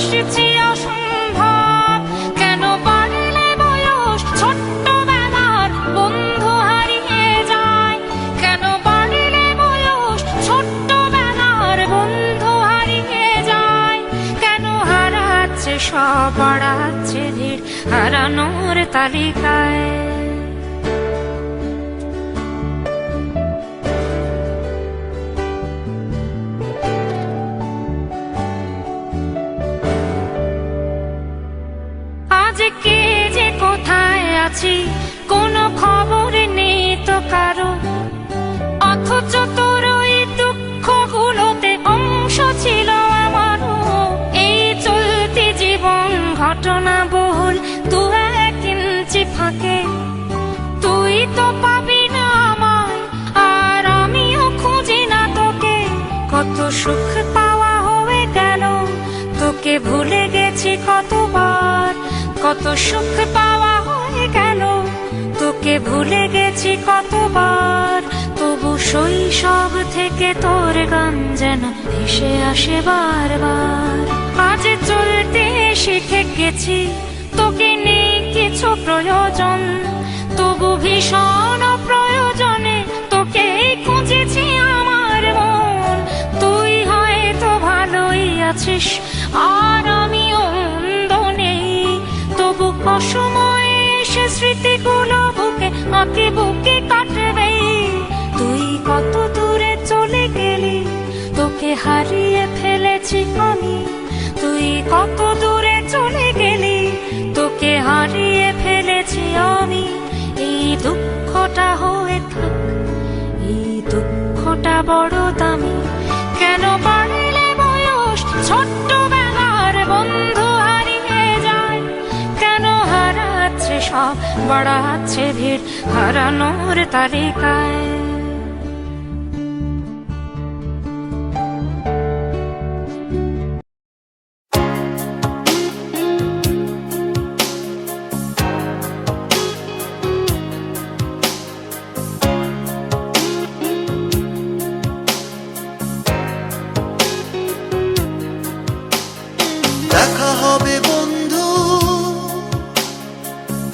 ভালোবাসছি অসম্ভব। কেন বাড়লে বয়স? বন্ধু হারিয়ে যায়। কেন বাড়লে বয়স? ছোট্ট বেলার বন্ধু হারিয়ে কেন হারাচ্ছে সব বাড়াচ্ছে ভিড়? হারানোর তালিকায়। আছি, কোনো খবর নেই তো কারও। অথচ তোর ওই দুঃখগুলোতে অংশ ছিল আমারও। এই চলতি জীবন ঘটনা বহুল দু এক ফাঁকে। তুই তো পাবি না আমায়, আর আমিও খুঁজি না তোকে। কত সুখ পাওয়া হয়ে গেল, তোকে ভুলে গেছি কতবার। কত সুখ পাওয়া ভুলে গেছি কতবার, তবু শৈশব থেকে তোর গান যেন ভেসে আসে বারবার। আজ চলতে শিখে গেছি, তোকে নেই কিছু প্রয়োজন, তবু ভীষণ প্রয়োজনে তোকে খুঁজেছি আমার মন। তুই হয়তো ভালোই আছিস, আর আমি অন্ধ নেই, তবু অসময়ে এসে স্মৃতিগুলো আঁকে বুকে কাটবে? তুই কত দূরে চলে গেলি? তোকে হারিয়ে ফেলেছি আমি। তুই কত দূরে চলে গেলি? তোকে হারিয়ে ফেলেছি আমি। এই দুঃখটা হয়ে থাক। এই দুঃখটা বড় দামি। কেন বাড়লে সব বাড়াচ্ছে ভিড় হারানোর তালিকায়। দেখা হবে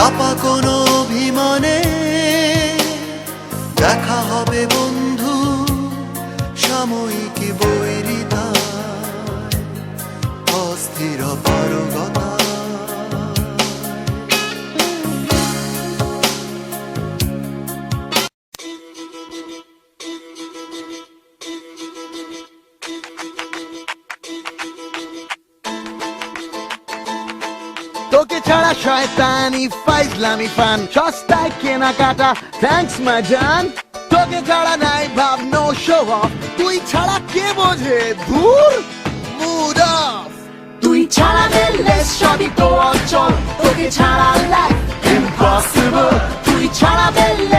চাপা কোনো অভিমানে। দেখা হবে বন্ধু সাময়িক বৈরিতা। অস্থির পারগতা তোকে ছাড়া শয়তানি ফাইজলামি ফান। সস্তায় কেনাকাটা থ্যাঙ্কস মাজান তোকে ছাড়া নাই ভাব নো শো অফ তুই ছাড়া কে বোঝে? দূর মুড অফ তুই ছাড়া দিলে সবই তো অচল। তোকে ছাড়া লাইফ ইম্পসিবল তুই ছাড়া দিলে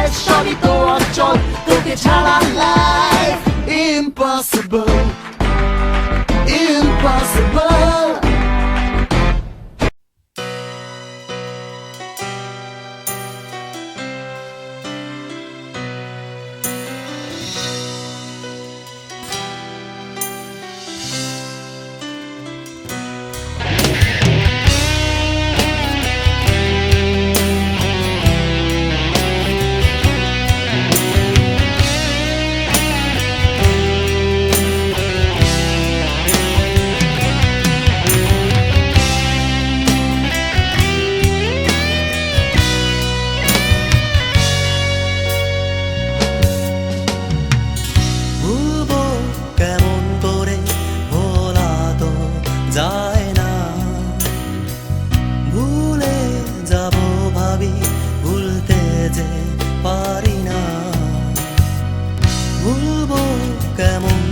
un